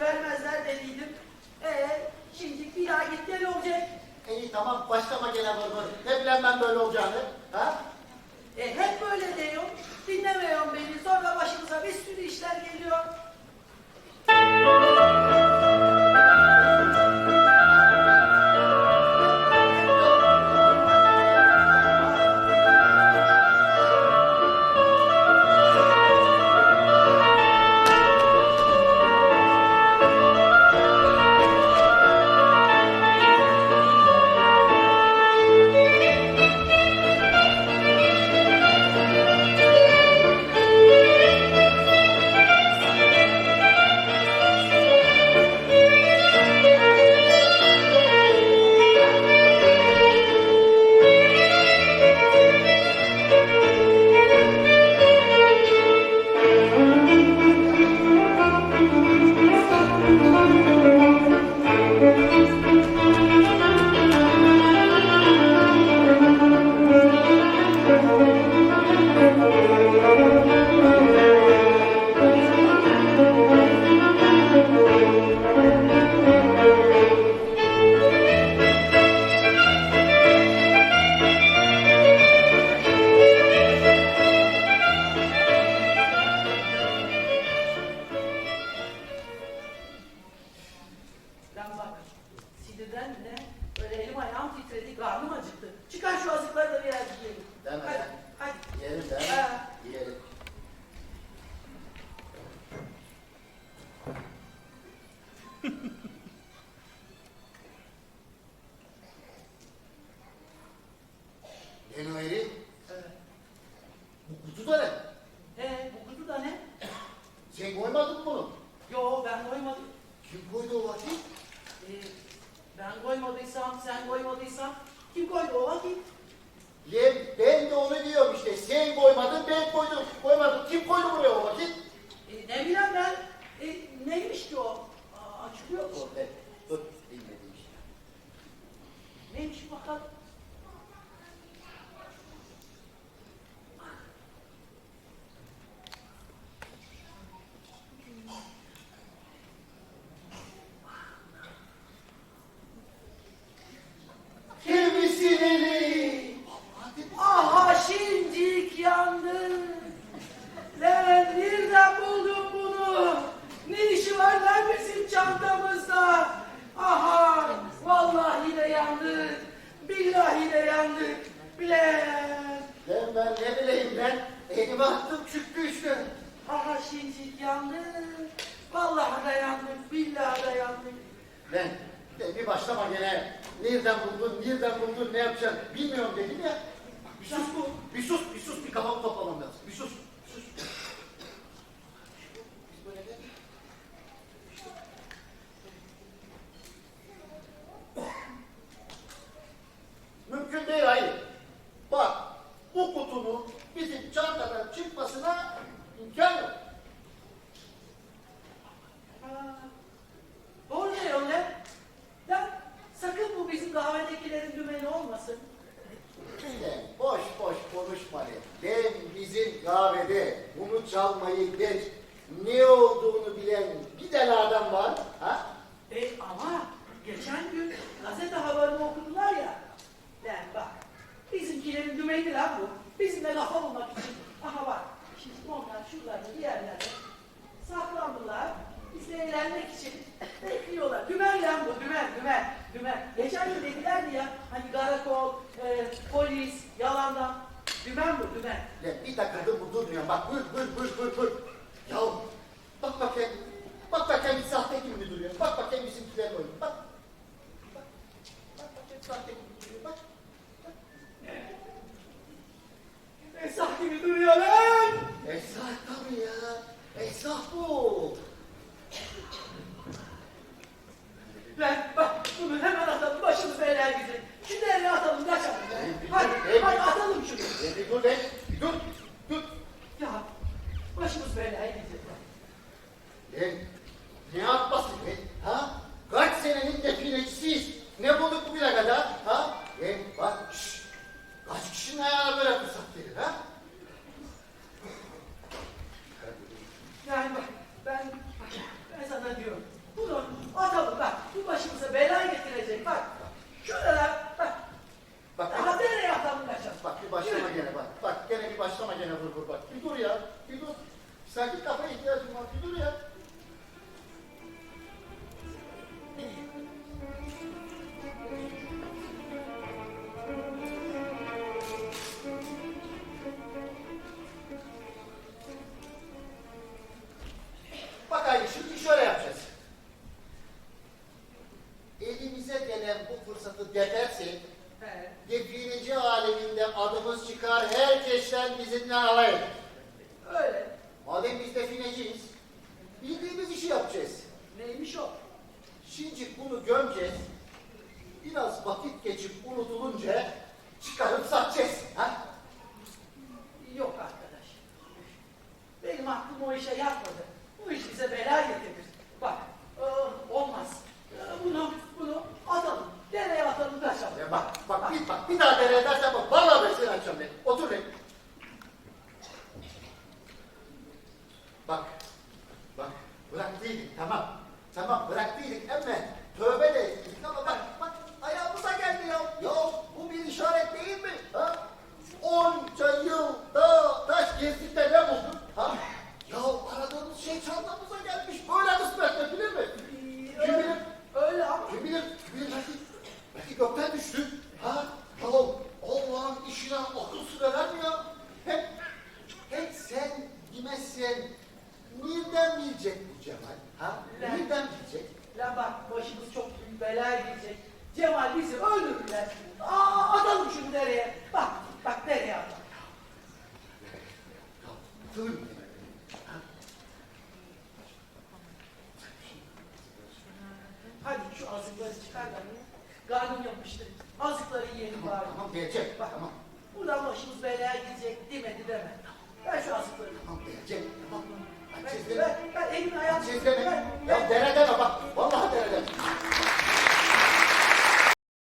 vermezler dediydim. Ee, şimdi bir daha git gel olacak. İyi tamam başlama gene vır vır. Ne bileyim ben böyle olacağını. Ha? E, hep böyle diyor. Dinlemiyorsun beni. Sonra başımıza bir sürü işler geliyor. Kim koydu o vakit? Ee, ben koymadıysam, sen koymadıysan kim koydu o vakit? Lan ben de onu diyorum işte. Sen koymadın, ben koydum. Koymadım. Kim koydu buraya o vakit? E, ne bileyim ben, e, neymiş ki o? Aa, açıklıyor mu? Dur, işte. Neymiş bakalım. Kimisi eli? Aha şimdik yandım. Lan nereden buldun bunu? Ne işi var lan bizim çantamızda? Aha vallahi de yandık. Billahi de yandık. Bilen. Ben ben ne bileyim ben. Attım çıktı işte. Aha şimdik yandık. Vallahi da yandık. Billahi da yandık. Ben de bir başlama gene. Nereden buldun, nereden buldun, ne yapacaksın bilmiyorum dedim ya. Bir sus bu. Bir sus, bir sus. Bir kafamı toplamam lazım. Bir sus, bir sus. Biz böyle de- Mümkün değil hayır. Bak bu kutunun bizim çantadan çıkmasına imkan yok. Ha, Doğru diyor lan. Ya sakın bu bizim kahvedekilerin dümeni olmasın. Sen boş boş konuşma lan. Ben bizim kahvede bunu çalmayı geç. Ne olduğunu bilen bir tane adam var. Ha? E ama geçen gün gazete haberini okudular ya. Lan bak bizimkilerin dümeni lan bu. Bizimle lafa bulmak için. Aha bak şimdi onlar şuralarda bir yerlerde saklandılar. Bizle eğlenmek için bekliyorlar. Dümen lan bu dümen dümen dümen. Geçen gün dedilerdi ya hani karakol, e, polis, yalandan. Dümen bu dümen. Lan bir takıldı bu durmuyor. Bak buyur buyur buyur buyur buyur. Ya bak bakayım. Bak bakayım bir sahte gibi duruyor. Bak. Bak. Bak. sınıf gebersin. Evet. Defineci aleminde adımız çıkar, herkesten bizimle alay eder. Öyle. Madem biz defineciyiz, bildiğimiz işi yapacağız. Neymiş o? Şimdi bunu gömeceğiz, bak. Bak bir, bak, bir daha dene edersen bak. Vallahi Vallahi bizi öldürdüler. Aa, atalım şunu dereye. Bak, bak dereye atalım. Atalım. Hadi şu azıkları çıkar da Garnım yapıştı. Azıkları yiyelim bari. Tamam gelecek. Bak tamam. Buradan başımız belaya gidecek demedi deme. Ver şu azıkları. Tamam gelecek. Tamam. Ben, ben, ben elimi ayağımı... Çizgene. Ya dereden bak. Vallahi dereden.